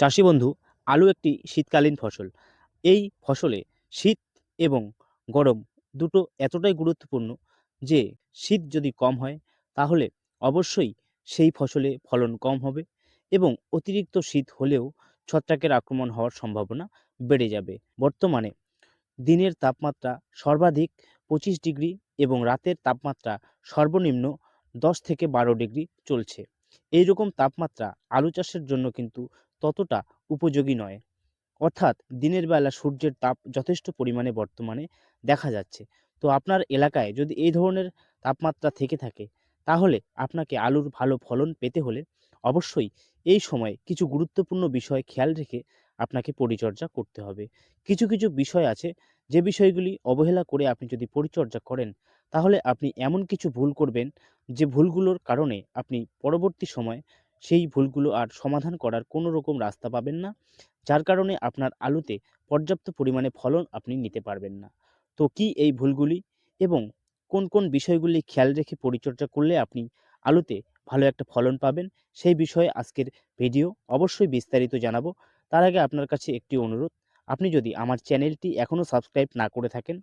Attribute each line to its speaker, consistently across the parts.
Speaker 1: চাষি বন্ধু, আলু একটি শীতকালীন ফসল। এই ফসলে শীত এবং গরম দুটো এতটাই গুরুত্বপূর্ণ যে, শীত যদি কম হয়, তাহলে অবশ্যই সেই ফসলে ফলন কম হবে এবং অতিরিক্ত শীত হলেও ছত্রাকের আক্রমণ হওয়ার সম্ভাবনা বেড়ে যাবে। বর্তমানে দিনের তাপমাত্রা সর্বাধিক পঁচিশ ডিগ্রি এবং রাতের তাপমাত্রা সর্বনিম্ন দশ থেকে বারো ডিগ্রি চলছে। এই রকম তাপমাত্রা আলু চাষের জন্য কিন্তু ততটা উপযোগী নয়। অর্থাৎ দিনের বেলা সূর্যের তাপ যথেষ্ট পরিমাণে বর্তমানে দেখা যাচ্ছে। তো আপনার এলাকায় যদি এই ধরনের তাপমাত্রা থেকে থাকে, তাহলে আপনাকে আলুর ভালো ফলন পেতে হলে অবশ্যই এই সময় কিছু গুরুত্বপূর্ণ বিষয় খেয়াল রেখে আপনাকে পরিচর্যা করতে হবে। কিছু কিছু বিষয় আছে যে বিষয়গুলি অবহেলা করে আপনি যদি পরিচর্যা করেন, তাহলে আপনি এমন কিছু ভুল করবেন যে ভুলগুলোর কারণে আপনি পরবর্তী সময় সেই ভুলগুলো আর সমাধান করার কোনো রকম রাস্তা পাবেন না। যার কারণে আপনার আলুতে পর্যাপ্ত পরিমাণে ফলন আপনি নিতে পারবেন না। তো কি এই ভুলগুলি? এবং কোন কোন বিষয়গুলি খেয়াল রেখে পরিচর্যা করলে আপনি আলুতে ভালো একটা ফলন পাবেন সেই বিষয়ে আজকের ভিডিও অবশ্যই বিস্তারিত জানাব। তার আগে আপনার কাছে একটি অনুরোধ, আপনি যদি আমার চ্যানেলটি এখনও সাবস্ক্রাইব না করে থাকেন,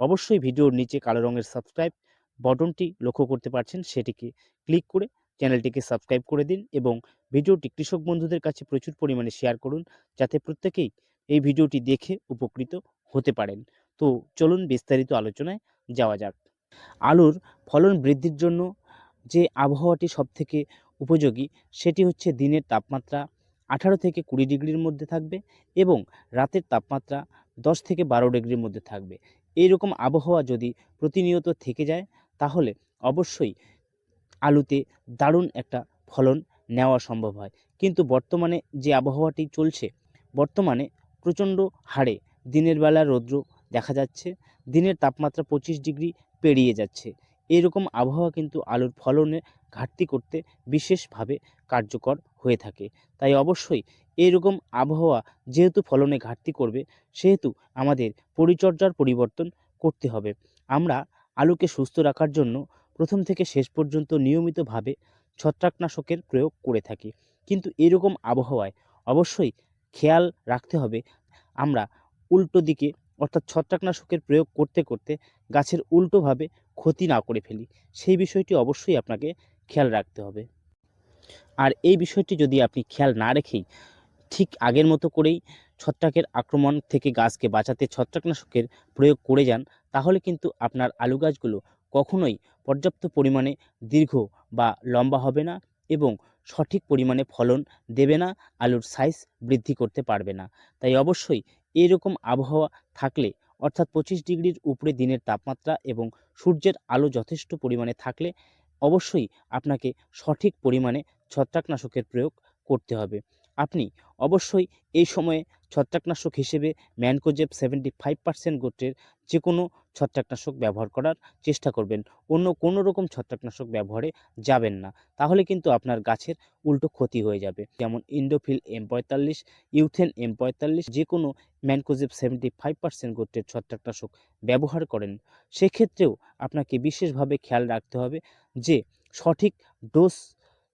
Speaker 1: অবশ্যই ভিডিওর নিচে কালো রঙের সাবস্ক্রাইব বটনটি লক্ষ্য করতে পারছেন সেটিকে ক্লিক করে চ্যানেলটিকে সাবস্ক্রাইব করে দিন এবং ভিডিওটি কৃষক বন্ধুদের কাছে প্রচুর পরিমাণে শেয়ার করুন যাতে প্রত্যেকেই এই ভিডিওটি দেখে উপকৃত হতে পারেন। তো চলুন বিস্তারিত আলোচনায় যাওয়া যাক। আলুর ফলন বৃদ্ধির জন্য যে আবহাওয়াটি সবথেকে উপযোগী সেটি হচ্ছে দিনের তাপমাত্রা আঠারো থেকে কুড়ি ডিগ্রির মধ্যে থাকবে এবং রাতের তাপমাত্রা দশ থেকে বারো ডিগ্রির মধ্যে থাকবে। এই রকম আবহাওয়া যদি প্রতিনিয়ত থেকে যায় তাহলে অবশ্যই আলুতে দারুণ একটা ফলন নেওয়া সম্ভব হয়। কিন্তু বর্তমানে যে আবহাওয়াটি চলছে, বর্তমানে প্রচণ্ড হারে দিনের বেলা রৌদ্র দেখা যাচ্ছে, দিনের তাপমাত্রা পঁচিশ ডিগ্রি পেরিয়ে যাচ্ছে। এরকম আবহাওয়া কিন্তু আলুর ফলনে ঘাটতি করতে বিশেষভাবে কার্যকর হয়ে থাকে। তাই অবশ্যই এরকম আবহাওয়া যেহেতু ফলনে ঘাটতি করবে, সেহেতু আমাদের পরিচর্যার পরিবর্তন করতে হবে। আমরা আলুকে সুস্থ রাখার জন্য প্রথম থেকে শেষ পর্যন্ত নিয়মিতভাবে ছত্রাকনাশকের প্রয়োগ করে থাকি। কিন্তু এরকম আবহাওয়ায় অবশ্যই খেয়াল রাখতে হবে। আমরা উল্টো দিকে, অর্থাৎ ছত্রাকনাশকের প্রয়োগ করতে করতে গাছের উল্টোভাবে ক্ষতি না করে ফেলি। সেই বিষয়টি অবশ্যই আপনাকে খেয়াল রাখতে হবে। আর এই বিষয়টি যদি আপনি খেয়াল না রেখেই ঠিক আগের মতো করেই ছত্রাকের আক্রমণ থেকে গাছকে বাঁচাতে ছত্রাকনাশকের প্রয়োগ করে যান, তাহলে কিন্তু আপনার আলু গাছগুলো কখনোই পর্যাপ্ত পরিমাণে দীর্ঘ বা লম্বা হবে না এবং সঠিক পরিমাণে ফলন দেবে না, আলুর সাইজ বৃদ্ধি করতে পারবে না। তাই অবশ্যই এরকম আবহাওয়া থাকলে, অর্থাৎ পঁচিশ ডিগ্রির উপরে দিনের তাপমাত্রা এবং সূর্যের আলো যথেষ্ট পরিমাণে থাকলে অবশ্যই আপনাকে সঠিক পরিমাণে ছত্রাকনাশকের প্রয়োগ করতে হবে। আপনি অবশ্যই এই সময়ে ছত্রাকনাশক হিসেবে ম্যানকোজেব সেভেন্টি ফাইভ পার্সেন্ট গোত্রের যে কোনো ছত্রাকনাশক ব্যবহার করার চেষ্টা করবেন। অন্য কোনো রকম ছত্রাকনাশক ব্যবহারে যাবেন না। তাহলে কিন্তু আপনার গাছের উল্টো ক্ষতি হয়ে যাবে। যেমন ইন্ডোফিল এম পঁয়তাল্লিশ, ইউথেন এম পঁয়তাল্লিশ যে কোনো ম্যানকোজেব সেভেন্টি ফাইভ পার্সেন্ট গোত্রের ছত্রাকনাশক ব্যবহার করেন। সেক্ষেত্রেও আপনাকে বিশেষভাবে খেয়াল রাখতে হবে যে সঠিক ডোজ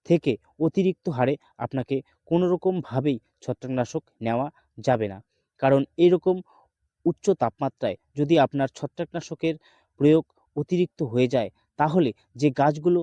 Speaker 1: থেকে অতিরিক্ত হারে আপনাকে কোনোরকমভাবেই ছত্রাকনাশক নেওয়া যাবে না। কারণ এরকম উচ্চ তাপমাত্রায় যদি আপনার ছত্রাকনাশকের প্রয়োগ অতিরিক্ত হয়ে যায়, তাহলে যে গাছগুলো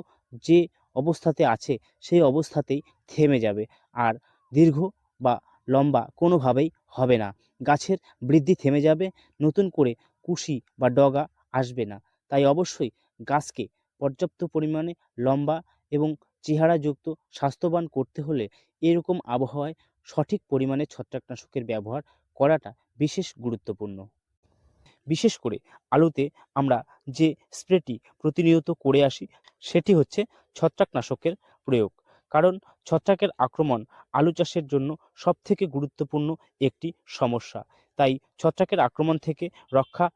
Speaker 1: যে অবস্থাতে আছে, সেই অবস্থাতেই থেমে যাবে আর দীর্ঘ বা লম্বা কোনোভাবেই হবে না। গাছের বৃদ্ধি থেমে যাবে, নতুন করে কুশি বা ডগা আসবে না। তাই অবশ্যই গাছকে পর্যাপ্ত পরিমাণে লম্বা এবং চেহারাযুক্ত স্বাস্থ্যবান করতে হলে এরকম আবহাওয়ায় সঠিক পরিমাণে ছত্রাকনাশকের ব্যবহার করাটা বিশেষ গুরুত্বপূর্ণ। বিশেষ করে আলুতে আমরা যে স্প্রেটি প্রতিনিয়ত করে আসি, সেটি হচ্ছে ছত্রাকনাশকের প্রয়োগ। কারণ ছত্রাকের আক্রমণ আলু চাষের জন্য সবথেকে গুরুত্বপূর্ণ একটি সমস্যা। তাই ছত্রাকের আক্রমণ থেকে রক্ষা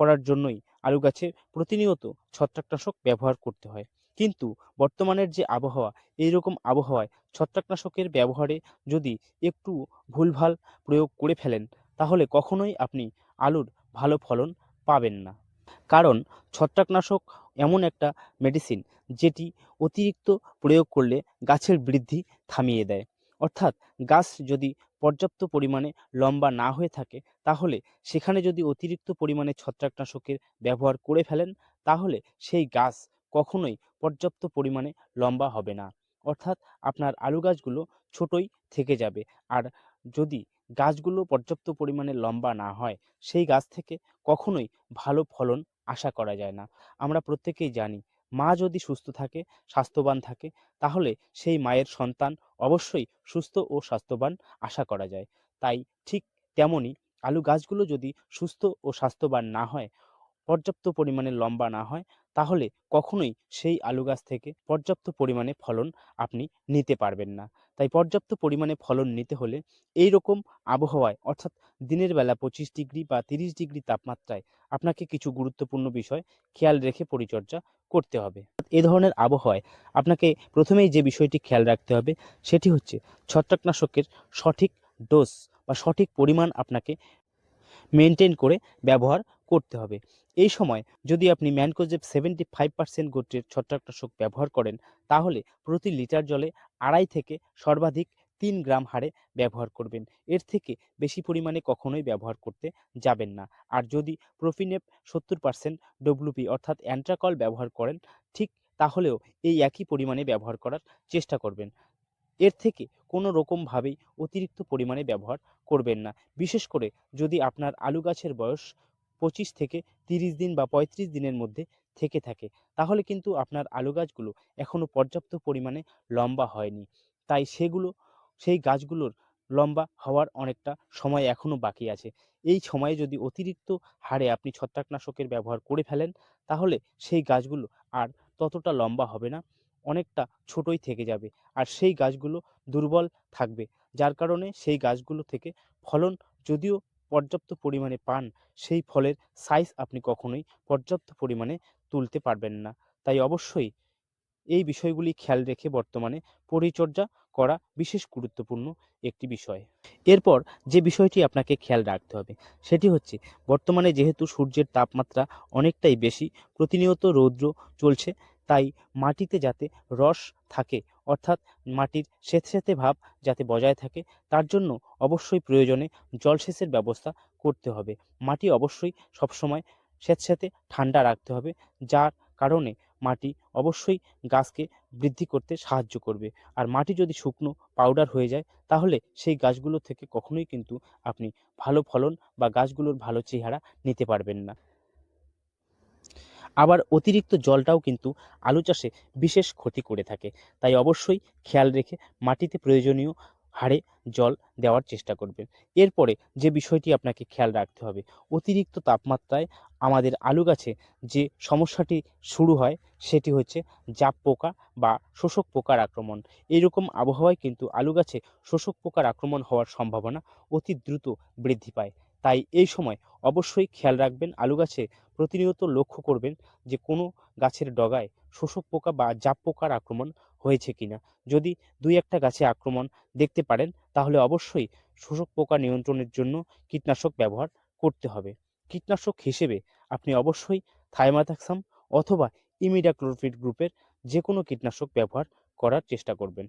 Speaker 1: করার জন্যই আলু গাছে প্রতিনিয়ত ছত্রাকনাশক ব্যবহার করতে হয়। কিন্তু বর্তমানের যে আবহাওয়া এই রকম আবহাওয়ায় ছত্রাকনাশকের ব্যবহারে যদি একটু ভুলভাল প্রয়োগ করে ফেলেন, তাহলে কখনোই আপনি আলুর ভালো ফলন পাবেন না। কারণ ছত্রাকনাশক এমন একটা মেডিসিন যেটি অতিরিক্ত প্রয়োগ করলে গাছের বৃদ্ধি থামিয়ে দেয়। অর্থাৎ গাছ যদি পর্যাপ্ত পরিমাণে লম্বা না হয়ে থাকে, তাহলে সেখানে যদি অতিরিক্ত পরিমাণে ছত্রাকনাশকের ব্যবহার করে ফেলেন, তাহলে সেই গাছ কখনোই পর্যাপ্ত পরিমাণে লম্বা হবে না। অর্থাৎ আপনার আলু গাছগুলো ছোটই থেকে যাবে। আর যদি গাছগুলো পর্যাপ্ত পরিমাণে লম্বা না হয়, সেই গাছ থেকে কখনোই ভালো ফলন আশা করা যায় না। আমরা প্রত্যেকেই জানি, মা যদি সুস্থ থাকে, স্বাস্থ্যবান থাকে, তাহলে সেই মায়ের সন্তান অবশ্যই সুস্থ ও স্বাস্থ্যবান আশা করা যায়। তাই ঠিক তেমনই আলু গাছগুলো যদি সুস্থ ও স্বাস্থ্যবান না হয় পর্যাপ্ত পরিমাণে লম্বা না হয়, তাহলে কখনোই সেই আলু গাছ থেকে পর্যাপ্ত পরিমাণে ফলন আপনি নিতে পারবেন না। তাই পর্যাপ্ত পরিমাণে ফলন নিতে হলে এই রকম আবহাওয়ায়, অর্থাৎ দিনের বেলা পঁচিশ ডিগ্রি বা তিরিশ ডিগ্রি তাপমাত্রায় আপনাকে কিছু গুরুত্বপূর্ণ বিষয় খেয়াল রেখে পরিচর্যা করতে হবে। এ ধরনের আবহাওয়ায় আপনাকে প্রথমেই যে বিষয়টি খেয়াল রাখতে হবে, সেটি হচ্ছে ছত্রাকনাশকের সঠিক ডোজ বা সঠিক পরিমাণ আপনাকে মেনটেন করে ব্যবহার করতে হবে। এই সময় যদি আপনি ম্যানকোজেব সেভেন্টি ফাইভ পার্সেন্ট গোত্রের ছত্রাকনাশক ব্যবহার করেন, তাহলে প্রতি লিটার জলে আড়াই থেকে সর্বাধিক তিন গ্রাম হারে ব্যবহার করবেন। এর থেকে বেশি পরিমাণে কখনোই ব্যবহার করতে যাবেন না। আর যদি প্রোফিনেপ সত্তর পার্সেন্ট ডব্লুপি অর্থাৎ অ্যান্ট্রাকল ব্যবহার করেন, ঠিক তাহলেও এই একই পরিমাণে ব্যবহার করার চেষ্টা করবেন। এর থেকে কোনো রকমভাবেই অতিরিক্ত পরিমাণে ব্যবহার করবেন না। বিশেষ করে যদি আপনার আলু গাছের বয়স পঁচিশ থেকে তিরিশ দিন বা পঁয়ত্রিশ দিনের মধ্যে থেকে থাকে। তাহলে কিন্তু আপনার আলু গাছগুলো এখনও পর্যাপ্ত পরিমাণে লম্বা হয়নি। তাই সেগুলো, সেই গাছগুলোর লম্বা হওয়ার অনেকটা সময় এখনও বাকি আছে। এই সময়ে যদি অতিরিক্ত হারে আপনি ছত্রাকনাশকের ব্যবহার করে ফেলেন, তাহলে সেই গাছগুলো আর ততটা লম্বা হবে না, অনেকটা ছোটই থেকে যাবে। আর সেই গাছগুলো দুর্বল থাকবে, যার কারণে সেই গাছগুলো থেকে ফলন যদিও পর্যাপ্ত পরিমাণে পান, সেই ফলের সাইজ আপনি কখনোই পর্যাপ্ত পরিমাণে তুলতে পারবেন না। তাই অবশ্যই এই বিষয়গুলি খেয়াল রেখে বর্তমানে পরিচর্যা করা বিশেষ গুরুত্বপূর্ণ একটি বিষয়। এরপর যে বিষয়টি আপনাকে খেয়াল রাখতে হবে, সেটি হচ্ছে বর্তমানে যেহেতু সূর্যের তাপমাত্রা অনেকটাই বেশি, প্রতিনিয়ত রৌদ্র চলছে, তাই মাটিতে যাতে রস থাকে অর্থাৎ মাটির স্যাঁতস্যাঁতে ভাব যাতে বজায় থাকে, তার জন্য অবশ্যই প্রয়োজনে জলসেচের ব্যবস্থা করতে হবে। মাটি অবশ্যই সবসময় স্যাঁতস্যাঁতে ঠান্ডা রাখতে হবে, যার কারণে মাটি অবশ্যই গাছকে বৃদ্ধি করতে সাহায্য করবে। আর মাটি যদি শুকনো পাউডার হয়ে যায়, তাহলে সেই গাছগুলো থেকে কখনোই কিন্তু আপনি ভালো ফলন বা গাছগুলোর ভালো চেহারা নিতে পারবেন না। আবার অতিরিক্ত জলটাও কিন্তু আলু চাষে বিশেষ ক্ষতি করে থাকে। তাই অবশ্যই খেয়াল রেখে মাটিতে প্রয়োজনীয় হারে জল দেওয়ার চেষ্টা করবেন। এরপরে যে বিষয়টি আপনাকে খেয়াল রাখতে হবে, অতিরিক্ত তাপমাত্রায় আমাদের আলু গাছে যে সমস্যাটি শুরু হয়, সেটি হচ্ছে জাপ পোকা বা শোষক পোকার আক্রমণ। এইরকম আবহাওয়ায় কিন্তু আলু গাছে শোষক পোকার আক্রমণ হওয়ার সম্ভাবনা অতি দ্রুত বৃদ্ধি পায়। তাই এই সময় অবশ্যই খেয়াল রাখবেন আলু গাছে প্রতিনিয়ত লক্ষ্য করবেন যে কোনো গাছের ডগায় শোষক পোকা বা জাপ পোকার আক্রমণ হয়েছে কিনা। যদি দুই একটা গাছে আক্রমণ দেখতে পারেন, তাহলে অবশ্যই শোষক পোকা নিয়ন্ত্রণের জন্য কীটনাশক ব্যবহার করতে হবে। কীটনাশক হিসেবে আপনি অবশ্যই থাইমাথাক্সাম অথবা ইমিডাক্লোরফিড গ্রুপের যে কোনো কীটনাশক ব্যবহার করার চেষ্টা করবেন।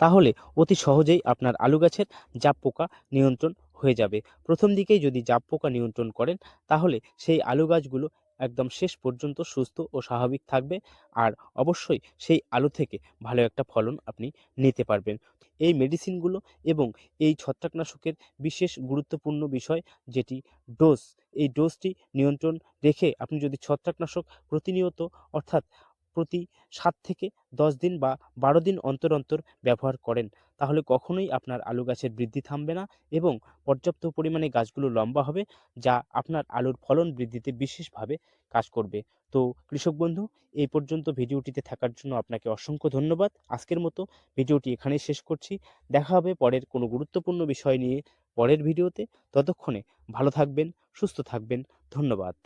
Speaker 1: তাহলে অতি সহজেই আপনার আলু গাছের জাপ পোকা নিয়ন্ত্রণ হয়ে যাবে। প্রথম দিকেই যদি জাপ পোকা নিয়ন্ত্রণ করেন, তাহলে সেই আলু গাছগুলো একদম শেষ পর্যন্ত সুস্থ ও স্বাভাবিক থাকবে আর অবশ্যই সেই আলু থেকে ভালো একটা ফলন আপনি নিতে পারবেন। এই মেডিসিনগুলো এবং এই ছত্রাকনাশকের বিশেষ গুরুত্বপূর্ণ বিষয় যেটি ডোজ, এই ডোজটি নিয়ন্ত্রণ রেখে আপনি যদি ছত্রাকনাশক প্রতিনিয়ত অর্থাৎ প্রতি সাত থেকে দশ দিন বা বারো দিন অন্তর অন্তর ব্যবহার করেন। তাহলে কখনোই আপনার আলু গাছের বৃদ্ধি থামবে না এবং পর্যাপ্ত পরিমাণে গাছগুলো লম্বা হবে, যা আপনার আলুর ফলন বৃদ্ধিতে বিশেষভাবে কাজ করবে। তো কৃষক বন্ধু, এই পর্যন্ত ভিডিওটিতে থাকার জন্য আপনাকে অসংখ্য ধন্যবাদ। আজকের মতো ভিডিওটি এখানেই শেষ করছি। দেখা হবে পরের কোনো গুরুত্বপূর্ণ বিষয় নিয়ে পরের ভিডিওতে। ততক্ষণে ভালো থাকবেন, সুস্থ থাকবেন। ধন্যবাদ।